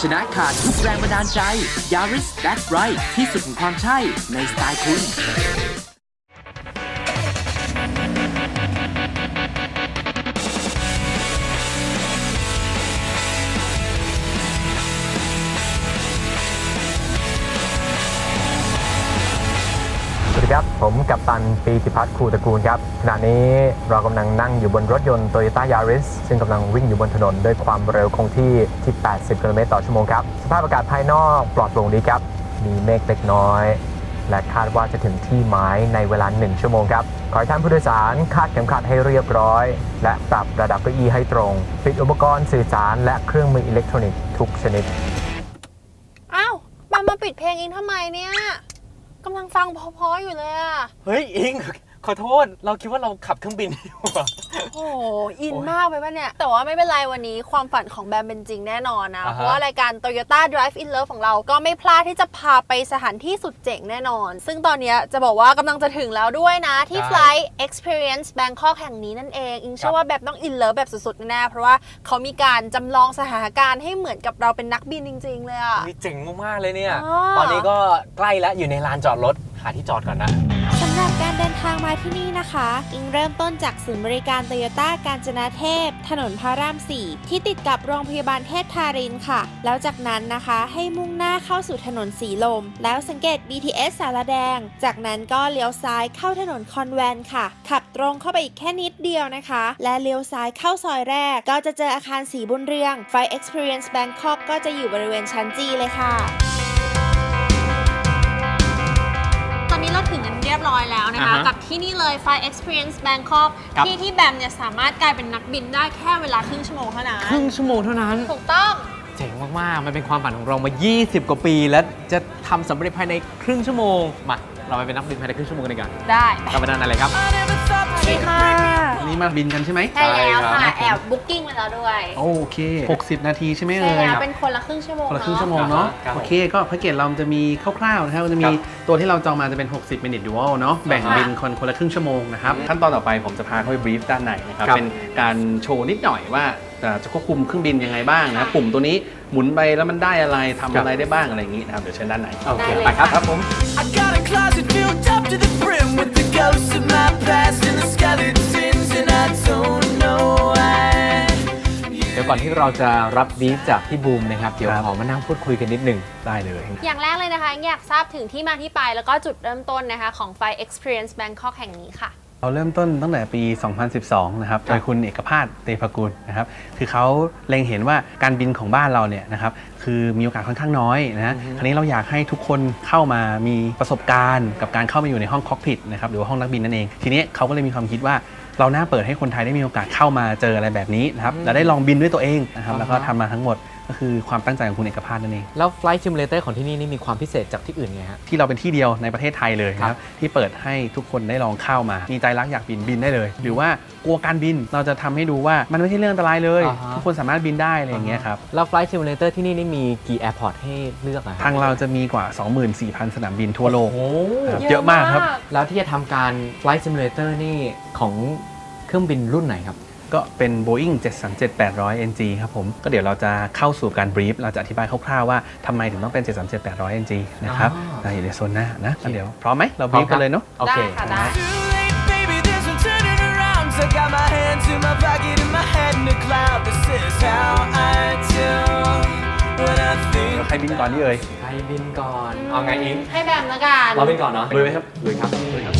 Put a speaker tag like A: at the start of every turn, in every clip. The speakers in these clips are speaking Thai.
A: ชนะขาดทุกแรงบันดาลใจ Yaris That's Right ที่สุดของความใช่ในสไตล์คุณ
B: ดีครับ ผมกัปตันปีติพัฒน์คูตระกูลครับ ขณะนี้เรากำลังนั่งอยู่บนรถยนต์ Toyota Yaris ซึ่งกำลังวิ่งอยู่บนถนนด้วยความเร็วคงที่ที่ 80 กิโลเมตรต่อชั่วโมงครับ สภาพอากาศภายนอกปลอดโปร่งดีครับ มีเมฆเล็กน้อย และคาดว่าจะถึงที่หมายในเวลา 1 ชั่วโมงครับ ขอให้ท่านผู้โดยสารคาดเข็มขัดให้เรียบร้อย และปรับระดับเก้าอี้ให้ตรง ปิดอุปกรณ์สื่อสาร และเครื่องมืออิเล็กทรอนิกส์ทุกชนิด
C: อ้าวแบมมาปิดเพลงอิงทำไมเนี่ย กำลังฟังเพอๆอยู่เลยอะ
D: เฮ้ย อิง ขอโทษ เราคิดว่าเราขับเครื่องบินอยู่อะ
C: โอ้โหอินมากไปปะเนี่ย แต่ว่าไม่เป็นไรวันนี้ความฝันของแบมเป็นจริงแน่นอนนะ
D: อ่าฮะ
C: เพราะว่ารายการ Toyota Drive in Love ของเราก็ไม่พลาดที่จะพาไปสถานที่สุดเจ๋งแน่นอน ซึ่งตอนเนี้ยจะบอกว่ากำลังจะถึงแล้วด้วยนะ ที่ Flight Experience Bangkok แห่งนี้นั่นเอง อิงเชื่อว่าแบบต้องอินเลิฟแบบสุดๆแน่ๆเพราะว่าเขามีการจำลองสถานการณ์ให้เหมือนกับเราเป็นนักบินจริง ๆ เลยอะ
D: เฮ้ยเจ๋งมาก ๆ เลยเนี่ย
C: อ๋อ
D: ตอนนี้ก็ใกล้แล้วอยู่ในลานจอดรถ หาที่จอดก่อนนะ
E: สำหรับการเดินทาง มาที่นี่นะคะ อิงเริ่มต้นจากศูนย์บริการโตโยต้ากาญจนาเทพ ถนนพระราม 4 ที่ติดกับโรงพยาบาลเทพทารินค่ะ แล้วจากนั้นนะคะให้มุ่งหน้าเข้าสู่ถนนสีลม แล้วสังเกต BTS สารแดง จากนั้นก็เลี้ยวซ้ายเข้าถนนคอนแวนค่ะ ขับตรงเข้าไปอีกแค่นิดเดียวนะคะ และเลี้ยวซ้ายเข้าซอยแรก ก็จะเจออาคารสีบุญเรืองไฟ Experience Bangkok ก็จะอยู่บริเวณชั้นจีเลยค่ะ
C: รียบร้อยแล้วนะคะ
D: อ่าฮะ
C: กับที่นี่เลย Flight Experience Bangkok
D: ครับ
C: ที่ที่แบมเนี่ยสามารถกลายเป็นนักบินได้แค่เวลาครึ่งชั่วโมงเท่านั้น
D: ครึ่งชั่วโมงเท่านั้น
C: ถูกต้อง
D: เจ๋งมาก ๆ มันเป็นความฝันของเรามา 20 กว่าปี แล้วจะทำสำเร็จภายในครึ่งชั่วโมง มา เราไปเป็นนักบินภายในครึ่งชั่วโมงกันดีกว่า
C: ได้
D: กลับไปด้านอะไรครับ
C: สวัสดีค่ะ
F: วันนี้มาบินกันใช่ไหม
C: ใช่แล้ว
D: ใช่
C: ค่ะ
D: ครับ
C: แอบบุ๊กิ้งมาแล้วด้วย
F: โอเค 60 นาทีใช่ไหม
C: ใช่
F: เอ่ย
C: แล้วเป็นคนละครึ่งชั่วโมง
F: คนละครึ่ง
C: เนาะ
F: ชั่วโมงเนาะ
D: ครับผม
F: โอเค ก็แพ็กเกจเราจะมีคร่าวๆนะครับก็จะมี
D: ครับ
F: ตัวที่เราจองมาจะเป็น 60 minute dual เนาะแบ่ง
C: ค่ะ
F: บินคนคนละครึ่งชั่วโมงนะครับ ขั้นตอนต่อไปผมจะพาเข้าไปบรีฟด้านในนะครับ
D: ครับ
F: เป็นการโชว์นิดหน่อยว่าเอ่อจะควบคุมเครื่องบินยังไงบ้างนะครับปุ่มตัวนี้หมุนไปแล้วมันได้อะไรทำอะไรได้บ้างอะไรอย่างนี้นะครับเดี๋ยวเชิญด้านใน
D: โอเค
C: ได้เลย
D: ไปครับ
C: ค่ะ
D: ครับผม
G: I got a closet filled up to the brim with the ghosts of my past and the skeletons,
D: เดี๋ยวก่อนที่เราจะรับบีฟจากพี่บูมนะครับ เดี๋ยว
F: ครับ
D: ขอมานั่งพูดคุยกันนิดหนึ่ง
F: ได้เลย
C: อย่างแรกเลยนะคะอยากทราบถึงที่มาที่ไปแล้วก็จุดเริ่มต้นนะคะของ Flight Experience Bangkok แห่งนี้ค่ะ
F: เราเริ่มต้นตั้งแต่ปี 2012 นะครับ โดยคุณเอกภาสเตภกุลนะครับ คือเขาเล็งเห็นว่าการบินของบ้านเราเนี่ยนะครับ คือมีโอกาสค่อนข้างน้อยนะคราวนี้เราอยากให้ทุกคนเข้ามามีประสบการณ์ กับการเข้ามาอยู่ในห้องคอกพิทนะครับ หรือว่าห้องนักบินนั่นเอง ทีนี้เขาก็เลยมีความคิดว่า เราน่าเปิดให้คนไทยได้มีโอกาสเข้ามาเจออะไรแบบนี้นะครับและได้ลองบินด้วยตัวเองนะครับแล้วก็ทำมาทั้งหมด ก็คือความตั้งใจของคุณเอกภาสนั่นเอง
D: แล้ว Flight Simulator ของที่นี่นี่มีความพิเศษจากที่อื่นไงฮะ
F: ที่เราเป็นที่เดียวในประเทศไทยเลยนะค
D: ครั
F: รับบที่เปิดให้ทุกคนได้ลองเข้ามา มีใจรักอยากบินบินได้เลย หรือว่ากลัวการบินเราจะทำให้ดูว่ามันไม่ใช่เรื่องอันตรายเลย
D: อ่าฮะ
F: ทุกคนสามารถบินได้อะไรอย่างเงี้ยครับ
D: แล้ว Flight Simulator ที่นี่นี่มีกี่ Airport ให้เลือกอะคบ
F: ทางเราจะมีกว่า 24,000 สนามบินทั่วโลก
D: โอ้
F: ครับเยอะมากครับ
D: แล้วที่จะทำการ Flight Simulator นี่ของเครื่องบินรุ่นไหนครับ
F: ก็เป็น Boeing 737-800 NG ครับผม ก็เดี๋ยวเราจะเข้าสู่การบรีฟเราจะอธิบายคร่าวๆว่าทำไมถึงต้องเป็น 737-800 NG นะครับ
D: อ๋อ
F: เราอยู่ในโซนหน้านะงั้นเดี๋ยวพร้อมไหมเราบรีฟกันเลยเนาะ
D: โอเค
C: ได้ค่ะได้
G: Too late, baby, there's no turning around. I got my hands in my pocket and my head in the cloud. This is how I do when I think.
F: ใครบินก่อนนี่เอ่ย
D: ใครบินก่อน เอาไงอิง
C: ให้แบมละกัน
D: เราบินก่อนเนาะ
F: ลุยไหมครับ
D: ลุยครับลุยครับ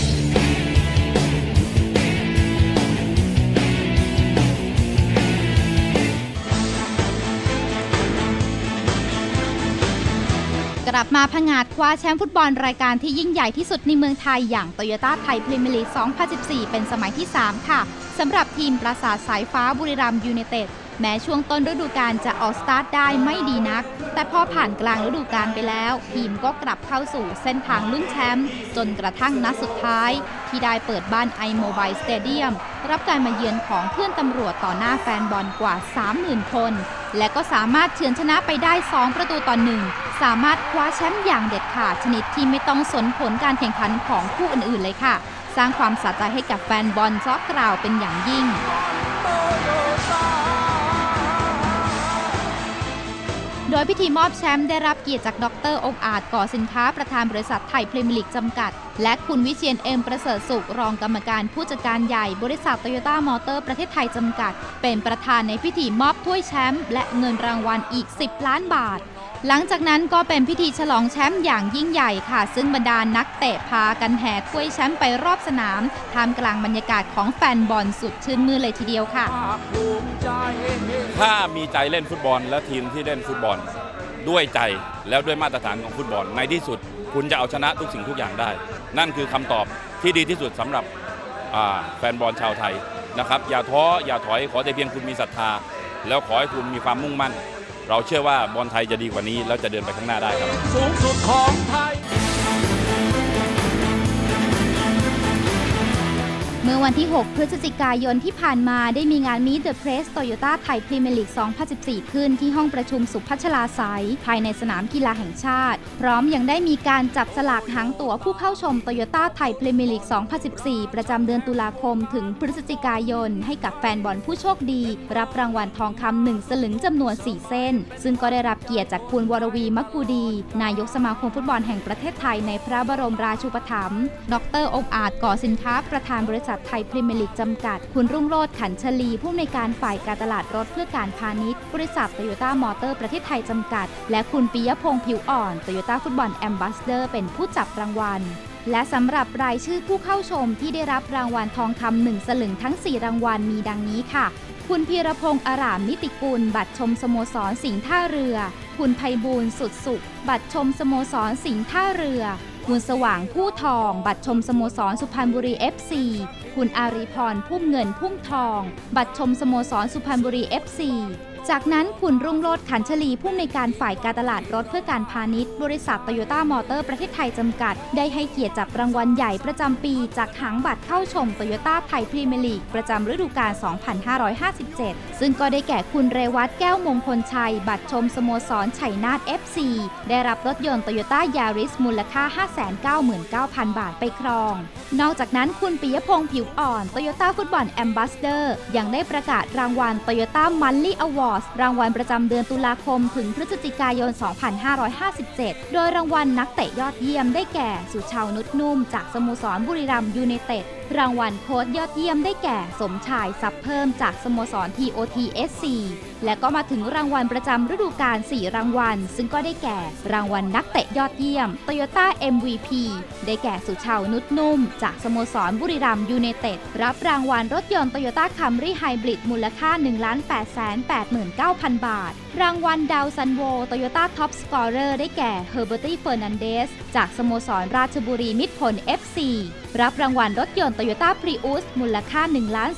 H: กลับมาผงาดคว้าแชมป์ฟุตบอลรายการที่ยิ่งใหญ่ที่สุดในเมืองไทยอย่างโตโยต้าไทยพรีเมียร์ลีก 2014 เป็นสมัยที่ 3 ค่ะ สำหรับทีมปราสาทสายฟ้าบุรีรัมยูไนเต็ด แม้ช่วงต้นฤดูกาลจะออกสตาร์ทได้ไม่ดีนัก แต่พอผ่านกลางฤดูกาลไปแล้ว ทีมก็กลับเข้าสู่เส้นทางลุ้นแชมป์จนกระทั่งนัดสุดท้าย ที่ได้เปิดบ้าน iMobile Stadium รับการมาเยือนของเพื่อนตำรวจต่อหน้าแฟนบอลกว่า 30,000 คน และก็สามารถเฉือนชนะไปได้ 2 ประตูต่อหนึ่ง สามารถคว้าแชมป์อย่างเด็ดขาดชนิดที่ไม่ต้องสนผลการแข่งขันของคู่อื่นๆเลยค่ะ สร้างความสะใจให้กับแฟนบอลซอกกล่าวเป็นอย่างยิ่งโดยพิธีมอบแชมป์ได้รับเกียรติจากดรองอาจก่อสินค้าประธานบริษัทไทยพรีเมียร์ลีกจำกัด และคุณวิเชียนเอ็มประเสริฐสุขรองกรรมการผู้จัดการใหญ่บริษัทโตโยต้ามอเตอร์ประเทศไทยจำกัด เป็นประธานในพิธีมอบถ้วยแชมป์และเงินรางวัลอีก 10 ล้านบาท หลังจากนั้นก็เป็นพิธีฉลองแชมป์อย่างยิ่งใหญ่ค่ะ ซึ่งบรรดานักเตะพากันแห่ถ้วยแชมป์ไปรอบสนามท่ามกลางบรรยากาศของแฟนบอลสุดชื่นมือเลยทีเดียวค่ะ
I: ถ้ามีใจเล่นฟุตบอลและทีมที่เล่นฟุตบอล ด้วยใจแล้วด้วยมาตรฐานของฟุตบอลในที่สุด คุณจะเอาชนะทุกสิ่งทุกอย่างได้ นั่นคือคำตอบที่ดีที่สุดสำหรับแฟนบอลชาวไทยนะครับอย่าท้ออย่าถอยขอแต่เพียงคุณมีศรัทธา แล้วขอให้คุณมีความมุ่งมั่น เราเชื่อว่าบอลไทยจะดีกว่านี้แล้วจะเดินไปข้างหน้าได้ครับ
G: สูงสุดของไทย
H: วันที่ 6 พฤศจิกายนที่ผ่านมาได้มีงาน Meet the Press Toyota Thai Premier League 2014 ขึ้นที่ห้องประชุมสุพัชลาสายภายในสนามกีฬาแห่งชาติ พร้อมยังได้มีการจับสลากหางตั๋วผู้เข้าชม Toyota Thai Premier League 2014 ประจำเดือนตุลาคมถึงพฤศจิกายน ให้กับแฟนบอลผู้โชคดี รับรางวัลทองคำหนึ่งสลึงจำนวน 4 เส้น ซึ่งก็ได้รับเกียรติจากคุณวรวีมักกูดี นายกสมาคมฟุตบอลแห่งประเทศไทยในพระบรมราชูปถัมภ์ดรองค์อาจก่อสินค้าประธานบริษัทไทยพรีเมียร์ลีกจำกัด คุณรุ่งโรจน์ขันชลีผู้อำนวยการฝ่ายการตลาดรถเพื่อการพาณิชย์บริษัทโตโยต้ามอเตอร์ประเทศไทยจำกัด และคุณปิยพงษ์ผิวอ่อนโตโยต้าฟุตบอลแอมบาสเดอร์เป็นผู้จับรางวัลและสำหรับรายชื่อผู้เข้าชมที่ได้รับรางวัลทองคำหนึ่งสลึงทั้ง 4 รางวัลมีดังนี้ค่ะ คุณพีรพงษ์อารามนิติกุล บัตรชมสโมสรสิงห์ท่าเรือ คุณไพบูลสุดสุข บัตรชมสโมสรสิงห์ท่าเรือ คุณสว่างผู้ทอง บัตรชมสโมสรสุพรรณบุรี FC คุณอารีพรพุ่มเงินพุ่มทอง บัตรชมสโมสรสุพรรณบุรี FC จากนั้นคุณรุ่งโรจน์ขันชลีผู้อำนวยการฝ่ายการตลาดรถเพื่อการพาณิชย์ บริษัทโตโยต้ามอเตอร์ประเทศไทยจำกัด ได้ให้เกียรติจับรางวัลใหญ่ประจำปี จากหางบัตรเข้าชมโตโยต้าไทยพรีเมียร์ลีกประจำฤดูกาล 2557 ซึ่งก็ได้แก่คุณเรวัตแก้วมงคลชัย บัตรชมสโมสรไฉนาท FC ได้รับรถยนต์โตโยต้ายาริสมูลค่า 599,000 บาทไปครอง นอกจากนั้นคุณปิยพงษ์ผิวอ่อนโตโยต้าฟุตบอลแอมบาสเดอร์ยังได้ประกาศรางวัลโตโยต้ามันลี่อวอร์ดรางวัลประจำเดือนตุลาคม ถึงพฤศจิกายน 2557 โดยรางวัลนักเตะยอดเยี่ยมได้แก่ สุชาวนุชนุ่ม จากสโมสรบุรีรัมย์ยูไนเต็ด รางวัลโค้ชยอดเยี่ยมได้แก่ สมชายซับเพิ่มจากสโมสร TOT SC และก็มาถึงรางวัลประจำฤดูกาล4รางวัล ซึ่งก็ได้แก่รางวัลนักเตะยอดเยี่ยม Toyota MVP ได้แก่สุชาวนุชนุ่ม จากสโมสรบุรีรัมย์ยูไนเต็ด รับรางวัลรถยนต์ Toyota Camry Hybrid มูลค่า 1 8 8 9 0 0 0 บาท รางวัลดาวซันโว Toyota Top Scorer ได้แก่ Herberty Fernandez จากสโมสรราชบุรีมิตรผล FC รับรางวัลรถยนต์ Toyota Prius มูลค่า 1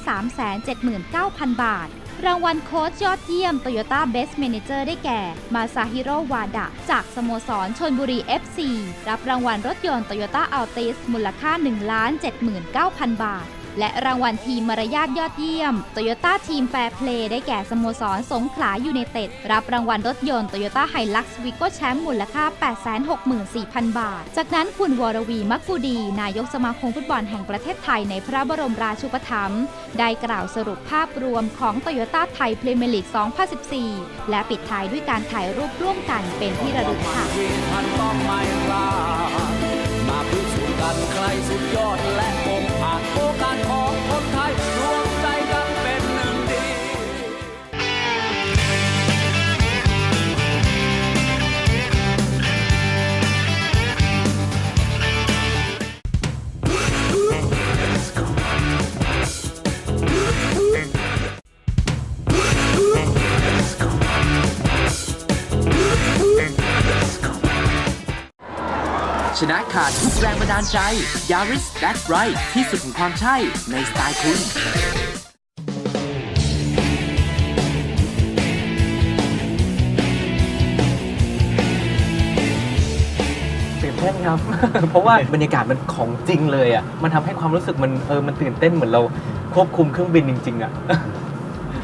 H: 3 7 9 0 0 0 บาท รางวัลโค้ชยอดเยี่ยม Toyota Best Manager ได้แก่ มาซาฮิโร่วาดะ จากสโมสรชนบุรี FC รับรางวัลรถยนต์ Toyota Altis มูลค่า 1 79,000 บาท และรางวัลทีมมารยาทยอดเยี่ยม Toyota Team Fair Play ได้แก่สโมสรสงขลายูไนเต็ด รับรางวัลรถยนต์ Toyota Hilux Vigo Champ มูลค่า 864,000 บาท จากนั้นคุณวรวีมักกูดี นายกสมาคมฟุตบอลแห่งประเทศไทยในพระบรมราชูปถัมภ์ได้กล่าวสรุปภาพรวมของ Toyota ไทยพรีเมียร์ลีก 2014 และปิดท้ายด้วยการถ่ายรูปร่วมกันเป็นที่ระลึกค่ะ
A: ชนะขาดทุกแรงบันดาลใจ Yaris That's Right ที่สุดของความใช่ในสไตล์คุณ
D: ตื่นเต้นครับ เพราะว่าบรรยากาศมันของจริงเลยอะ มันทำให้ความรู้สึกมันเออ มันตื่นเต้นเหมือนเราควบคุมเครื่องบินจริง ๆ อะ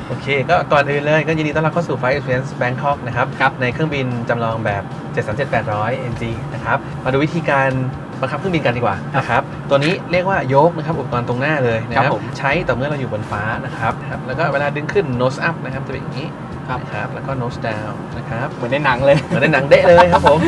F: โอเค ก็ก่อนอื่นเลยก็ยินดีต้อนรับเข้าสู่ Flight Experience Bangkok นะครับ
D: ครับ
F: ในเครื่องบินจำลองแบบ 737-800 NG นะครับ มาดูวิธีการบังคับเครื่องบินกันดีกว่านะครับ ตัวนี้เรียกว่าโยกนะครับอุปกรณ์ตรงหน้าเลยนะค
D: ครั
F: รั
D: บบผม
F: ใช้ต่อเมื่อเราอยู่บนฟ้านะครับครับ แล้วก็เวลาดึงขึ้น nose up นะครับจะเป็นอย่างนี้
D: ครับ
F: นะครับ แล้วก็ nose down นะครับ
D: เหมือนในหนังเลย
F: เหมือนในหนังเดะเลยครับผม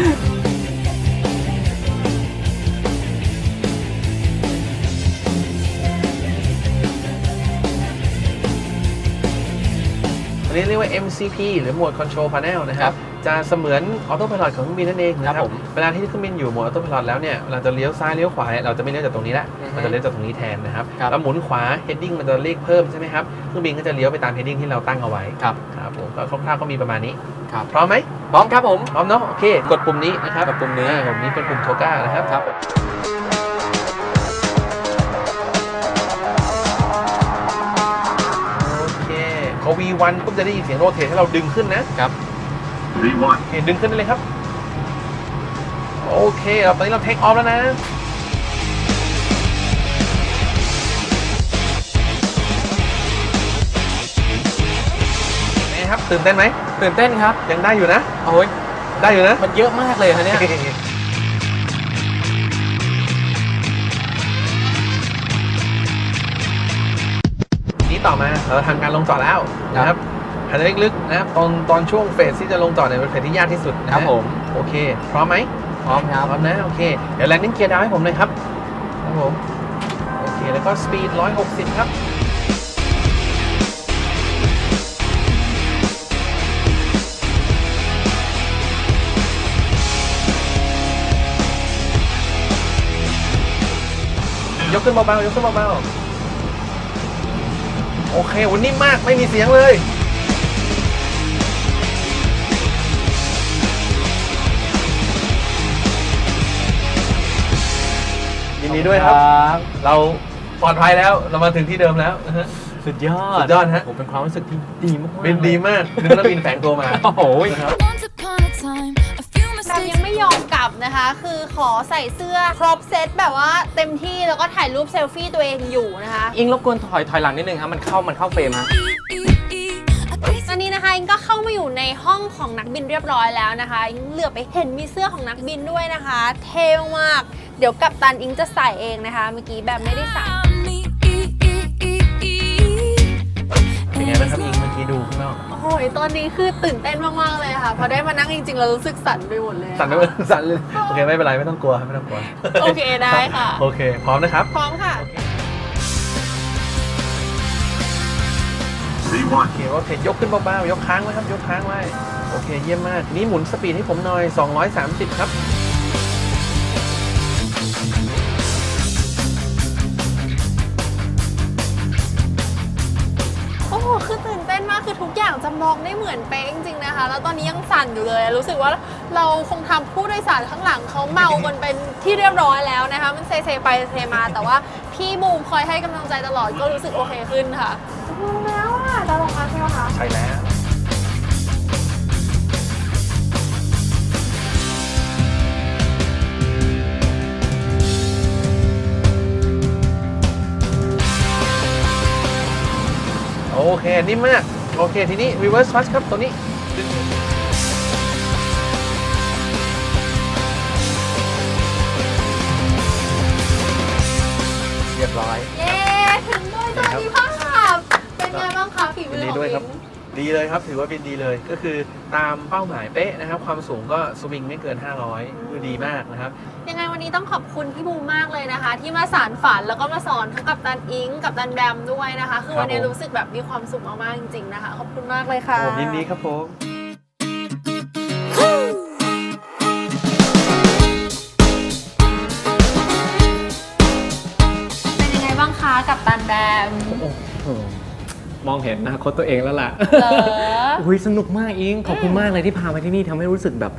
F: นนี้เรียกว่า MCP หรือ Mode Control Panel นะครับ จะเสมือนออโต้พ i l o t ของเครื่องบินนั่นเองนะค
D: ครั
F: รั
D: บบผม
F: เวลาที่เครื่องบินอยู่โหมดออโต้พ i l o t แล้วเนี่ยเราจะเลี้ยวซ้ายเลี้ยวขวาเนี่ยเราจะไม่เลี้ยวจากตรงนี้ละ
D: อือฮึ
F: เราจะเลี้ยวจากตรงนี้แทนนะครับ
D: ครับ
F: แล้วหมุนขวา heading มันจะเลขเพิ่มใช่ไหมครับเครื่องบินก็จะเลี้ยวไปตาม heading ที่เราตั้งเอาไว้
D: ครับ
F: ครับผมก็คร่าวๆก็มีประมาณนี้
D: ครับ
F: พร้อมไหม
D: พร้อมครับผม
F: พร้อมเนาะโอเค กดปุ่มนี้นะครับ
D: กดปุ่มนี้
F: อ่าปุ่มนี้เป็นปุ่มโทก้านะครับ
D: ครับ
F: อ V1 ปุ๊บจะได้ยินเสียงโรเทตให้เราดึงขึ้นนะครับ V1 โอเคดึงขึ้นได้เลยครับ โอเคเราตอนนี้เราเทคออฟแล้วนะนี่ครับตื่นเต้นไหม
D: ตื่นเต้นครับ
F: ยังได้อยู่นะ
D: โอ้ย
F: ได้อยู่นะ
D: มันเยอะมากเลยฮะเนี่ย
F: นี้ต่อมาเราทำการลงจอดแล้วนะครับหายใจลึกๆนะครับตอนตอนช่วงเฟสที่จะลงจอดเนี่ยเป็นเฟสที่ยากที่สุดนะฮะ
D: ครับผม
F: โอเค พร้อมไหม
D: พร้อมครับ
F: พร้อมนะโอเคเดี๋ยวแลนดิ้งเกียร์ดาวให้ผมเลยครับครับผมโอเคแล้วก็สปีด 160 ครับยกขึ้นเบาๆยกขึ้นเบาๆ โอเควันนี้มากไม่มีเสียงเลยยินดีด้วยครับเราปลอดภัยแล้วเรามาถึงที่เดิมแล้วนะฮะ
D: สุดยอด
F: สุดยอดฮะ
D: ผมเป็นความรู้สึกที่ดีมากๆ
F: บินดีมากนึกว่าบินแฝงตัวมา
D: โอ้โห
F: นะครับ
G: Once upon a time,
C: ยังไม่ยอมกลับนะคะ คือขอใส่เสื้อครบเซตแบบว่าเต็มที่แล้วก็ถ่ายรูปเซลฟี่ตัวเองอยู่นะคะ
D: อิงรบกวนถอยถอยหลังนิดนึงครับมันเข้ามันเข้าเฟรมฮะ
C: ตอนนี้นะคะอิงก็เข้ามาอยู่ในห้องของนักบินเรียบร้อยแล้วนะคะอิงเหลือบไปเห็นมีเสื้อของนักบินด้วยนะคะ เท่มากๆเดี๋ยวกัปตันอิงจะใส่เองนะคะ เมื่อกี้แบบไม่ได้ใส่
F: เป็นไงบ้างครับอิงเมื่อ กี้ดูข้างนอก
C: โอ้ยตอนนี้คือตื่นเต้นมากๆเลยค่ะพอได้มานั่งจริงๆเรารู้สึกสั่นไปหมดเลย
F: สั่นไปหมดสั่นเลยโอเคไม่เป็นไรไม่ต้องกลัวไม่ต้องกลัว
C: โอเคได้ค่ะ
F: โอเค พร้อมนะครับ
C: พร้อมค่ะ
F: โอเคโอเคยกขึ้นเบาๆยกค้างไว้ครับ ยกค้างไว้โอเคเยี่ยมมากนี่หมุนสปีดให้ผมหน่อย 230 ครับ
C: จำลองได้เหมือนเป๊ะจริงๆนะคะ แล้วตอนนี้ยังสั่นอยู่เลย รู้สึกว่าเราคงทำผู้โดยสารข้างหลังเขาเมากันเป็นที่เรียบร้อยแล้วนะคะ มันเซเซไปเซมา แต่ว่าพี่บูมคอยให้กำลังใจตลอดก็รู้สึกโอเคขึ้นค่ะลงแล้วอะจะลงมาใช่ไหมคะ
F: ใช่แล้ว โอเคนิ่มมาก โอเค ทีนี้ reverse thrust ครับ ตัวนี้ดึงเรียบร้อย
C: เย้ถึงด้วยสวัสดีภาพเป็นไงบ้างคะฝีมื
F: ยิ
C: อน
F: ดี
C: ของ
F: ด้วย
C: อิ
F: ครับ
C: ง
F: ดีเลยครับ ถือว่าเป็นดีเลย ก็คือตามเป้าหมายเป๊ะนะครับ ความสูงก็สวิงไม่เกิน 500 คือดีมากนะครับ
C: ยังไงวันนี้ต้องขอบคุณพี่บูมมากเลยนะคะ ที่มาสารฝันแล้วก็มาสอนทั้งกับตันอิง กับตันแบมด้วยนะคะ คือวันนี้
F: ครับผม
C: รู้สึกแบบมีความสุขมากๆจริงๆนะคะ ขอบคุณมากเลยค่ะ
F: ผมยินดีครับผม
C: เป็นยังไงบ้างคะกับตันแบม
D: โอ้โห มองเห็นอนาคตตัวเองแล้วล่ะ
C: เหรอ
D: อุ้ยสนุกมากอิงขอบคุณมากเลยที่พามาที่นี่ทำให้รู้สึกแบบ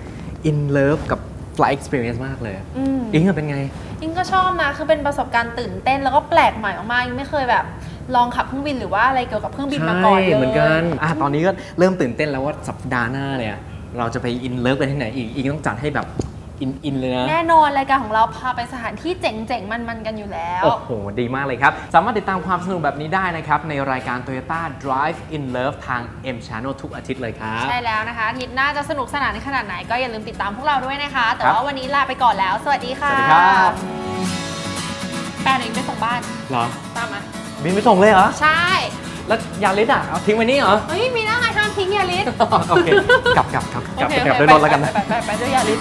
D: in love กับ flight experience มากเลย
C: อืม
D: อิงอะเป็นไง
C: อิงก็ชอบนะ คือเป็นประสบการณ์ตื่นเต้นแล้วก็แปลกใหม่มากๆอิงไม่เคยแบบ ลองขับเครื่องบินหรือว่าอะไรเกี่ยวกับเครื่องบินมาก่อนเลย
D: เหมือนกันอะตอนนี้ก็เริ่มตื่นเต้นแล้วว่าสัปดาห์หน้าเนี่ย เราจะไป in love กันที่ไหนอีกอิงต้องจัดให้แบบ in in เลยนะ
C: แน่นอนรายการของเราพาไปสถานที่เจ๋งๆ มันๆ กันอยู่แล้ว
D: โอ้โห ดีมากเลยครับ สามารถติดตามความสนุกแบบนี้ได้นะครับ ในรายการ Toyota Drive in Love ทาง M Channel ทุกอาทิตย์เลยครับ
C: ใช่แล้วนะคะอาทิตย์หน้าจะสนุกสนานขนาดไหนก็อย่าลืมติดตามพวกเราด้วยนะคะ แต่
D: ครับ
C: ว่าวันนี้ลาไปก่อนแล้ว สวัสดีค่ะ
D: สวัสดีครับ
C: แปนเองไปส่งบ้าน
D: เหรอ
C: ตามมา
D: บินไปส่งเลยเหรอ
C: ใช่
D: แล้วยาลิสอะเอาทิ้งไว้นี่เหรอ
C: เฮ้ย มีหน้าไงทำทิ้งยาลิส
B: โอเค กลับกลับกลับกลับ
C: โอเค
B: กลับ
C: โอเค
B: ด้วยรถแล้วกันนะ
C: ไปไปไปไปด้วยยาลิส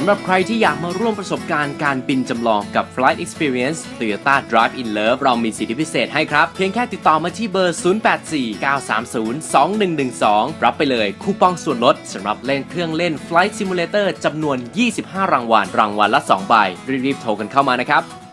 A: สำหรับใครที่อยากมาร่วมประสบการณ์การบินจำลองกับ Flight Experience Toyota Drive in Love เรามีสิทธิพิเศษให้ครับ เพียงแค่ติดต่อมาที่เบอร์ 0849302112 รับไปเลยคูปองส่วนลดสำหรับเล่นเครื่องเล่น Flight Simulator จำนวน 25 รางวัล รางวัลละ 2 ใบ รีบๆโทรกันเข้ามานะครับ